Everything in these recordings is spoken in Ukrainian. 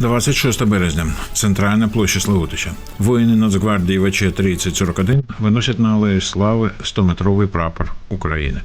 26 березня. Центральна площа Славутича. Воїни Нацгвардії ВЧ 3041 виносять на алею слави 100-метровий прапор України.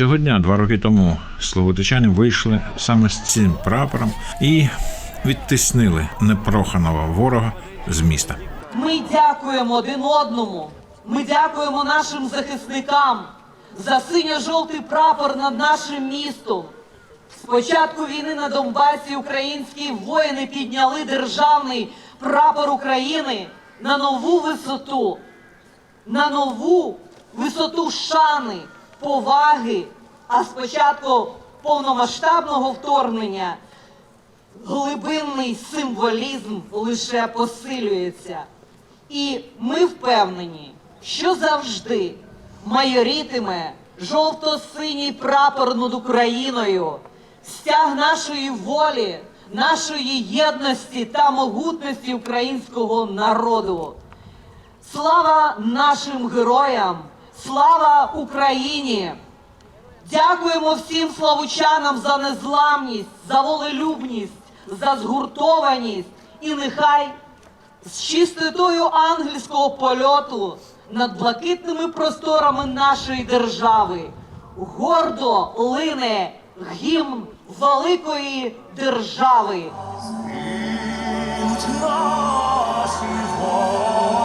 Цього дня, два роки тому, словотичани вийшли саме з цим прапором і відтиснили непроханого ворога з міста. Ми дякуємо один одному. Ми дякуємо нашим захисникам за синьо-жовтий прапор над нашим містом. З початку війни на Донбасі українські воїни підняли державний прапор України на нову висоту, на нову висоту шани, поваги. А з початку повномасштабного вторгнення глибинний символізм лише посилюється. І ми впевнені, що завжди майорітиме жовто-синій прапор над Україною, стяг нашої волі, нашої єдності та могутності українського народу. Слава нашим героям! Слава Україні! Дякуємо всім славучанам за незламність, за волелюбність, за згуртованість і нехай з чистотою ангельського польоту над блакитними просторами нашої держави гордо лине гімн великої держави. Наші горішеньки,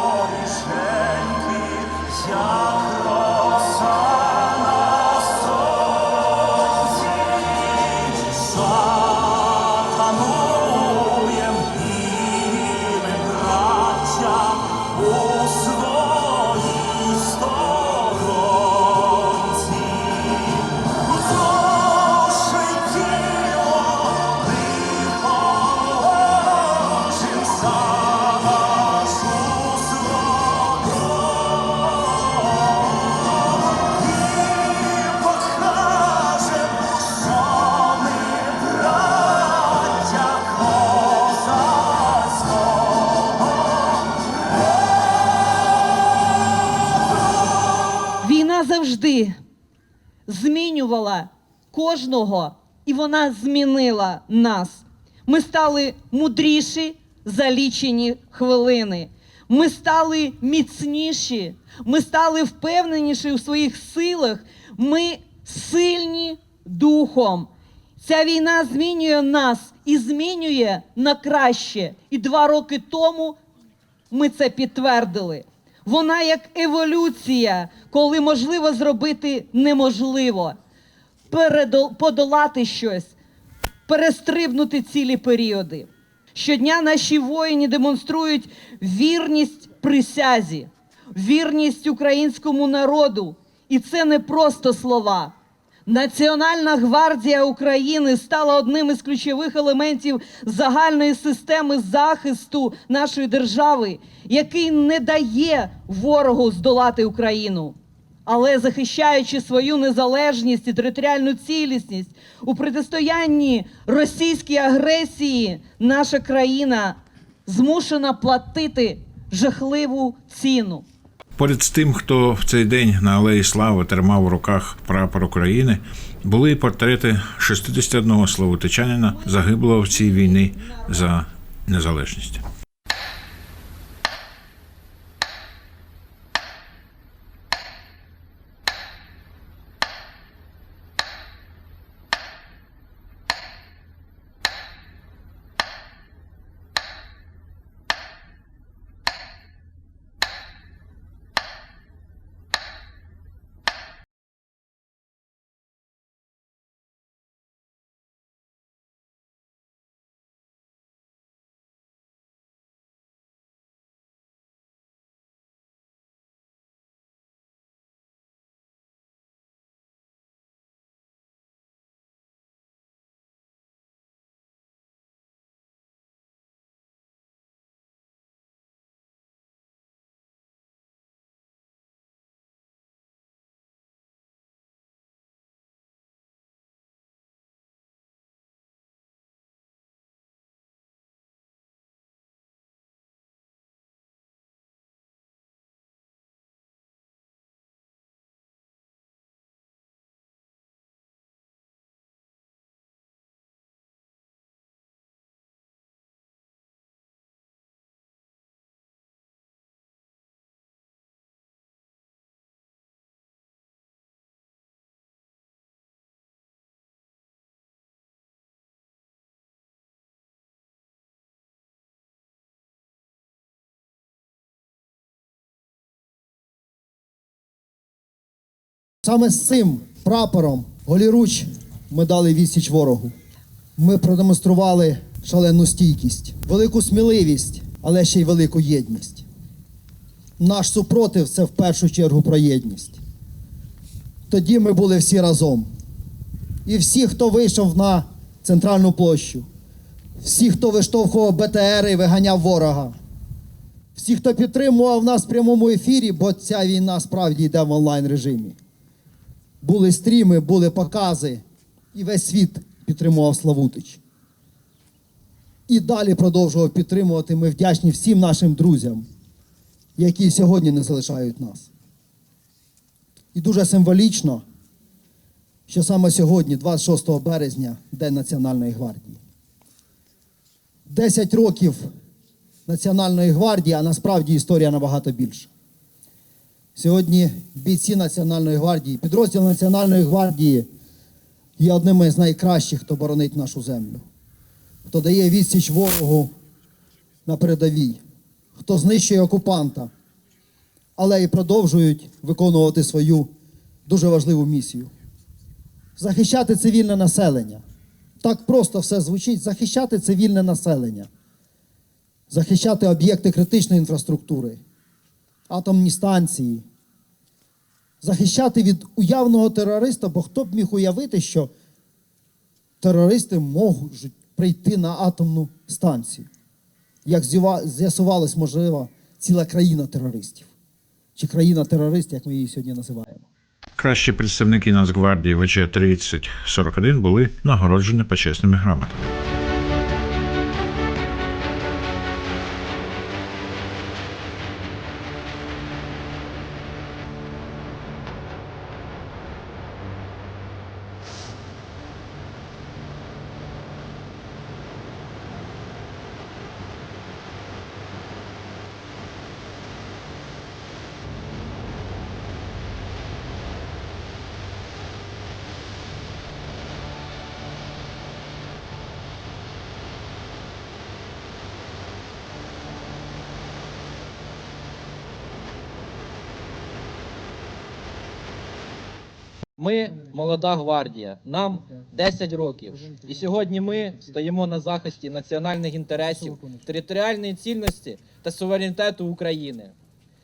змінювала кожного, і вона змінила нас. Ми стали мудріші за лічені хвилини. Ми стали міцніші, ми стали впевненіші у своїх силах. Ми сильні духом. Ця війна змінює нас і змінює на краще. І два роки тому ми це підтвердили. Вона як еволюція, коли можливо зробити неможливо, подолати щось, перестрибнути цілі періоди. Щодня наші воїни демонструють вірність присязі, вірність українському народу. І це не просто слова. Національна гвардія України стала одним із ключових елементів загальної системи захисту нашої держави, який не дає ворогу здолати Україну. Але захищаючи свою незалежність і територіальну цілісність у протистоянні російській агресії, наша країна змушена платити жахливу ціну. Поряд з тим, хто в цей день на алеї Слави тримав у руках прапор України, були портрети 61 словотичанина, загиблого в цій війні за незалежність. Саме з цим прапором голіруч ми дали відсіч ворогу. Ми продемонстрували шалену стійкість, велику сміливість, але ще й велику єдність. Наш супротив це в першу чергу про єдність. Тоді ми були всі разом. І всі, хто вийшов на центральну площу, всі, хто виштовхував БТР і виганяв ворога, всі, хто підтримував нас в прямому ефірі, бо ця війна справді йде в онлайн режимі. Були стріми, були покази, і весь світ підтримував Славутич. І далі продовжував підтримувати. Ми вдячні всім нашим друзям, які сьогодні не залишають нас. І дуже символічно, що саме сьогодні, 26 березня, День Національної гвардії. 10 років Національної гвардії, а насправді історія набагато більша. Сьогодні бійці Національної гвардії, підрозділ Національної гвардії є одними з найкращих, хто боронить нашу землю, хто дає відсіч ворогу на передовій, хто знищує окупанта, але і продовжують виконувати свою дуже важливу місію. Захищати цивільне населення. Так просто все звучить: захищати цивільне населення, захищати об'єкти критичної інфраструктури, атомні станції, захищати від уявного терориста, бо хто б міг уявити, що терористи можуть прийти на атомну станцію. Як з'ясувалось, можливо, ціла країна терористів. Чи країна терористів, як ми її сьогодні називаємо. Кращі представники Нацгвардії ВЧ 3041 були нагороджені почесними грамотами. Ми молода гвардія, нам 10 років. І сьогодні ми стоїмо на захисті національних інтересів, територіальної цільності та суверенітету України.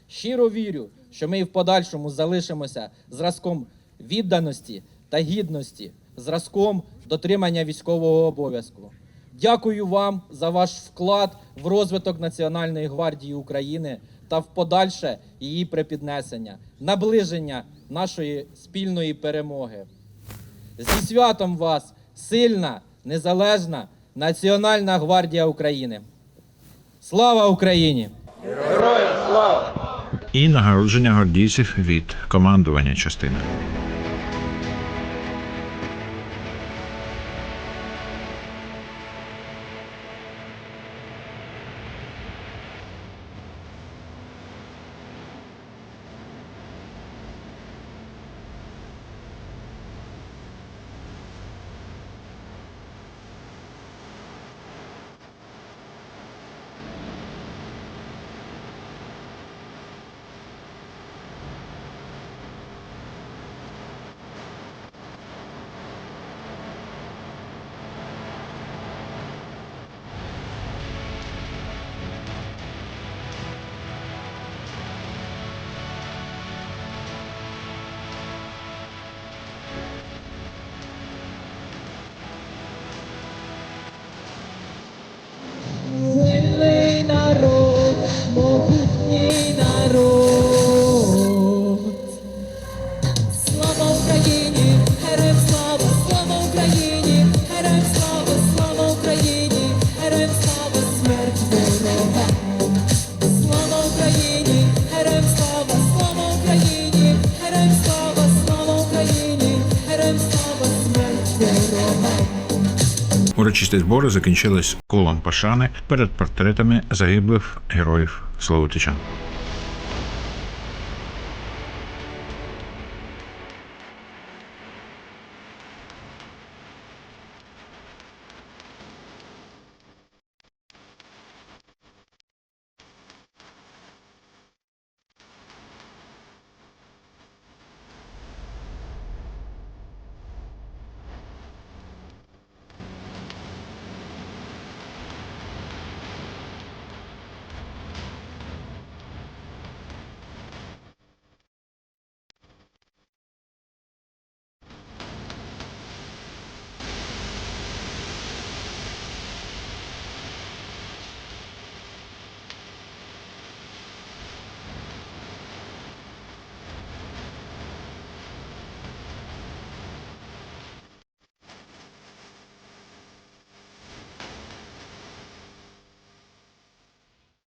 Щиро вірю, що ми і в подальшому залишимося зразком відданості та гідності, зразком дотримання військового обов'язку. Дякую вам за ваш вклад в розвиток Національної гвардії України та в подальше її припіднесення, наближення нашої спільної перемоги. Зі святом вас, сильна, незалежна Національна гвардія України. Слава Україні! Героям слава! І нагородження гвардійців від командування частини. Урочисті збори закінчились колом пошани перед портретами загиблих героїв Словотичан.